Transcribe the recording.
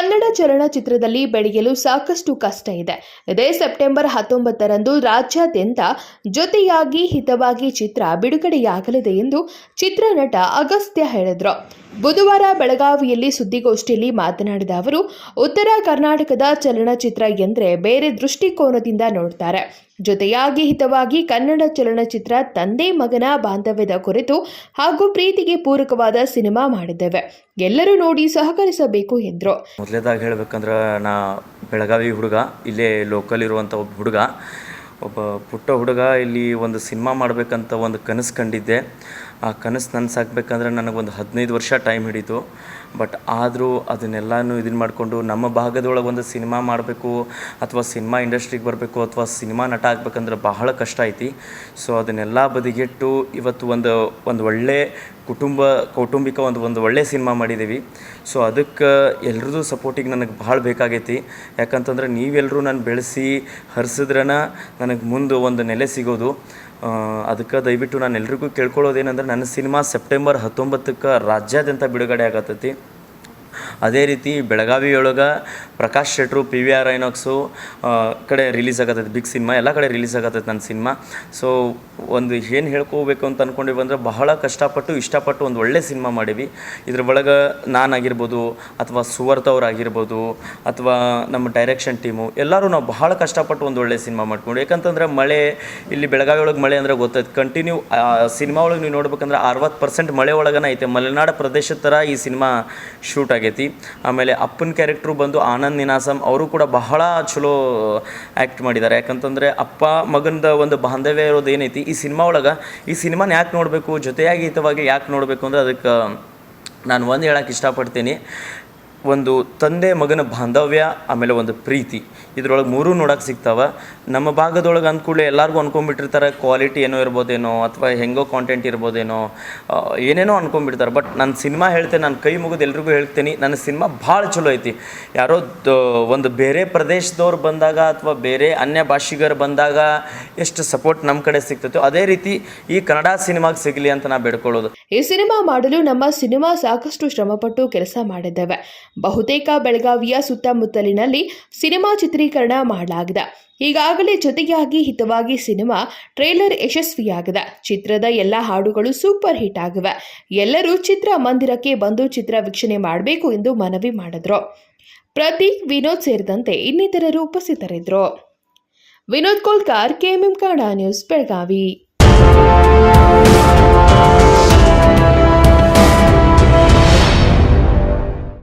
ಕನ್ನಡ ಚಲನಚಿತ್ರದಲ್ಲಿ ಬೆಳೆಯಲು ಸಾಕಷ್ಟು ಕಷ್ಟ ಇದೆ. ಇದೇ ಸೆಪ್ಟೆಂಬರ್ ಹತ್ತೊಂಬತ್ತರಂದು ರಾಜ್ಯಾದ್ಯಂತ ಜೊತೆಯಾಗಿ ಹಿತವಾಗಿ ಚಿತ್ರ ಬಿಡುಗಡೆಯಾಗಲಿದೆ ಎಂದು ಚಿತ್ರನಟ ಅಗಸ್ತ್ಯ ಹೇಳಿದರು. ಬುಧವಾರ ಬೆಳಗಾವಿಯಲ್ಲಿ ಸುದ್ದಿಗೋಷ್ಠಿಯಲ್ಲಿ ಮಾತನಾಡಿದ ಅವರು, ಉತ್ತರ ಕರ್ನಾಟಕದ ಚಲನಚಿತ್ರ ಎಂದರೆ ಬೇರೆ ದೃಷ್ಟಿಕೋನದಿಂದ ನೋಡ್ತಾರೆ. ಜೊತೆಯಾಗಿ ಹಿತವಾಗಿ ಕನ್ನಡ ಚಲನಚಿತ್ರ ತಂದೆ ಮಗನ ಬಾಂಧವ್ಯದ ಕುರಿತು ಹಾಗೂ ಪ್ರೀತಿಗೆ ಪೂರಕವಾದ ಸಿನಿಮಾ ಮಾಡಿದ್ದೇವೆ. ಎಲ್ಲರೂ ನೋಡಿ ಸಹಕರಿಸಬೇಕು ಎಂದರು. ಮೊದಲೇದಾಗಿ ಹೇಳಬೇಕಂದ್ರೆ, ನಾ ಬೆಳಗಾವಿ ಹುಡುಗ, ಇಲ್ಲೇ ಲೋಕಲ್ ಇರುವಂಥ ಒಬ್ಬ ಹುಡುಗ. ಒಬ್ಬ ಪುಟ್ಟ ಹುಡುಗ, ಇಲ್ಲಿ ಒಂದು ಸಿನಿಮಾ ಮಾಡಬೇಕಂತ ಒಂದು ಕನಸು ಕಂಡಿದ್ದೆ. ಆ ಕನಸು ನನಸಾಗಬೇಕಂದ್ರೆ ನನಗೊಂದು ಹದಿನೈದು ವರ್ಷ ಟೈಮ್ ಹಿಡಿತು. ಬಟ್ ಆದರೂ ಅದನ್ನೆಲ್ಲನೂ ಇದನ್ನು ಮಾಡಿಕೊಂಡು ನಮ್ಮ ಭಾಗದೊಳಗೆ ಒಂದು ಸಿನಿಮಾ ಮಾಡಬೇಕು ಅಥವಾ ಸಿನಿಮಾ ಇಂಡಸ್ಟ್ರಿಗೆ ಬರಬೇಕು ಅಥವಾ ಸಿನಿಮಾ ನಟ ಆಗಬೇಕಂದ್ರೆ ಬಹಳ ಕಷ್ಟ ಐತಿ. ಸೊ ಅದನ್ನೆಲ್ಲ ಬದಿಗಿಟ್ಟು ಇವತ್ತು ಒಂದು ಒಂದು ಒಳ್ಳೆ ಕುಟುಂಬ, ಕೌಟುಂಬಿಕ ಒಂದು ಒಂದು ಒಳ್ಳೆ ಸಿನಿಮಾ ಮಾಡಿದ್ದೀವಿ ಸೊ ಅದಕ್ಕೆ ಎಲ್ರದ್ದು ಸಪೋರ್ಟಿಗೆ ನನಗೆ ಭಾಳ ಬೇಕಾಗೈತಿ. ಯಾಕಂತಂದ್ರೆ ನೀವೆಲ್ಲರೂ ನಾನು ಬೆಳೆಸಿ ಹರಿಸಿದ್ರನ ನನಗೆ ಮುಂದೆ ಒಂದು ನೆಲೆ ಸಿಗೋದು. ಅದಕ್ಕೆ ದಯವಿಟ್ಟು ನಾನು ಎಲ್ರಿಗೂ ಕೇಳ್ಕೊಳ್ಳೋದೇನೆಂದ್ರೆ ನನ್ನ ಸಿನಿಮಾ ಸೆಪ್ಟೆಂಬರ್ ಹತ್ತೊಂಬತ್ತಕ್ಕೆ ರಾಜ್ಯಾದ್ಯಂತ ಬಿಡುಗಡೆ ಆಗತ್ತೈತಿ. ಅದೇ ರೀತಿ ಬೆಳಗಾವಿಯೊಳಗೆ ಪ್ರಕಾಶ್ ಶೆಟ್ರು, ಪಿ ವಿ ಆರ್ ಐನಾಕ್ಸು ಕಡೆ ರಿಲೀಸ್ ಆಗತ್ತೈತೆ, ಬಿಗ್ ಸಿನಿಮಾ, ಎಲ್ಲ ಕಡೆ ರಿಲೀಸ್ ಆಗತ್ತೈತೆ ನನ್ನ ಸಿನಿಮಾ. ಸೊ, ಒಂದು ಏನು ಹೇಳ್ಕೋಬೇಕು ಅಂತ ಅಂದ್ಕೊಂಡಿವಿ ಅಂದರೆ ಬಹಳ ಕಷ್ಟಪಟ್ಟು, ಇಷ್ಟಪಟ್ಟು ಒಂದು ಒಳ್ಳೆ ಸಿನಿಮಾ ಮಾಡೀವಿ. ಇದ್ರ ಒಳಗೆ ನಾನಾಗಿರ್ಬೋದು ಅಥವಾ ಸುವರ್ತ ಅವ್ರಾಗಿರ್ಬೋದು ಅಥವಾ ನಮ್ಮ ಡೈರೆಕ್ಷನ್ ಟೀಮು, ಎಲ್ಲರೂ ನಾವು ಬಹಳ ಕಷ್ಟಪಟ್ಟು ಒಂದು ಒಳ್ಳೆ ಸಿನಿಮಾ ಮಾಡ್ಕೊಂಡು ಯಾಕಂತಂದ್ರೆ ಮಳೆ, ಇಲ್ಲಿ ಬೆಳಗಾವಿ ಒಳಗೆ ಮಳೆ ಅಂದ್ರೆ ಗೊತ್ತೈತೆ. ಕಂಟಿನ್ಯೂ ಸಿನಿಮಾ ಒಳಗೆ ನೀವು ನೋಡ್ಬೇಕಂದ್ರೆ ಅರವತ್ತು ಪರ್ಸೆಂಟ್ ಮಳೆ ಒಳಗನ ಐತೆ. ಮಲೆನಾಡು ಪ್ರದೇಶದ ಥರ ಈ ಸಿನಿಮಾ ಶೂಟ್ ಆಗೈತಿ ಆಮೇಲೆ ಅಪ್ಪನ ಕ್ಯಾರೆಕ್ಟ್ರು ಬಂದು ಆನಂದ್ ನಿನಾಸಂ, ಅವರು ಕೂಡ ಬಹಳ ಚಲೋ ಆ್ಯಕ್ಟ್ ಮಾಡಿದ್ದಾರೆ ಯಾಕಂತಂದರೆ ಅಪ್ಪ ಮಗನದ ಒಂದು ಬಾಂಧವ್ಯ ಇರೋದು ಏನೈತಿ, ಈ ಸಿನಿಮಾ ಒಳಗೆ, ಈ ಸಿನಿಮಾನ ಯಾಕೆ ನೋಡಬೇಕು, ಜೊತೆಯಾಗಿ ಹಿತವಾಗಿ ಯಾಕೆ ನೋಡಬೇಕು ಅಂದರೆ ಅದಕ್ಕೆ, ನಾನು ಒಂದು ಹೇಳೋಕ್ಕೆ ಇಷ್ಟಪಡ್ತೀನಿ. ಒಂದು ತಂದೆ ಮಗನ ಬಾಂಧವ್ಯ, ಆಮೇಲೆ ಒಂದು ಪ್ರೀತಿ. ಇದ್ರೊಳಗೆ ಮೂರೂ ನೋಡಕ್ಕೆ ಸಿಗ್ತಾವೆ. ನಮ್ಮ ಭಾಗದೊಳಗೆ ಅಂದ್ಕೂಡಲೇ ಎಲ್ಲರಿಗೂ ಅನ್ಕೊಂಡ್ಬಿಟ್ಟಿರ್ತಾರೆ ಕ್ವಾಲಿಟಿ ಏನೋ ಇರ್ಬೋದೇನೋ ಅಥವಾ ಹೆಂಗೋ ಕಾಂಟೆಂಟ್ ಇರ್ಬೋದೇನೋ ಏನೇನೋ ಅಂದ್ಕೊಂಡ್ಬಿಡ್ತಾರೆ ಬಟ್ ನನ್ನ ಸಿನಿಮಾ ಹೇಳ್ತೇನೆ, ನಾನು ಕೈ ಮುಗಿದು ಎಲ್ರಿಗೂ ಹೇಳ್ತೀನಿ, ನನ್ನ ಸಿನಿಮಾ ಭಾಳ ಚಲೋ ಐತಿ. ಯಾರೋ ಒಂದು ಬೇರೆ ಪ್ರದೇಶದವ್ರು ಬಂದಾಗ ಅಥವಾ ಬೇರೆ ಅನ್ಯ ಭಾಷಿಗರು ಬಂದಾಗ ಎಷ್ಟು ಸಪೋರ್ಟ್ ನಮ್ಮ ಕಡೆ ಸಿಗ್ತೈತೋ, ಅದೇ ರೀತಿ ಈ ಕನ್ನಡ ಸಿನಿಮಾಗೆ ಸಿಗಲಿ ಅಂತ ನಾ ಬೇಡ್ಕೊಳ್ಳೋದು. ಈ ಸಿನಿಮಾ ಮಾಡಲು ನಮ್ಮ ಸಿನಿಮಾ ಸಾಕಷ್ಟು ಶ್ರಮಪಟ್ಟು ಕೆಲಸ ಮಾಡಿದ್ದೇವೆ. ಬಹುತೇಕ ಬೆಳಗಾವಿಯ ಸುತ್ತಮುತ್ತಲಿನಲ್ಲಿ ಸಿನಿಮಾ ಚಿತ್ರೀಕರಣ ಮಾಡಲಾಗಿದೆ. ಈಗಾಗಲೇ ಜೊತೆಯಾಗಿ ಹಿತವಾಗಿ ಸಿನಿಮಾ ಟ್ರೇಲರ್ ಯಶಸ್ವಿಯಾಗಿದೆ. ಚಿತ್ರದ ಎಲ್ಲ ಹಾಡುಗಳು ಸೂಪರ್ ಹಿಟ್ ಆಗಿವೆ. ಎಲ್ಲರೂ ಚಿತ್ರ ಮಂದಿರಕ್ಕೆ ಬಂದು ಚಿತ್ರ ವೀಕ್ಷಣೆ ಮಾಡಬೇಕು ಎಂದು ಮನವಿ ಮಾಡಿದ್ರು. ಪ್ರತೀಕ್, ವಿನೋದ್ ಸೇರಿದಂತೆ ಇನ್ನಿತರರು ಉಪಸ್ಥಿತರಿದ್ದರು. ವಿನೋದ್ ಕೋಲ್ಕಾರ್, ಕೆಎಂಎಂ ಕಾಡಾ ನ್ಯೂಸ್, ಬೆಳಗಾವಿ.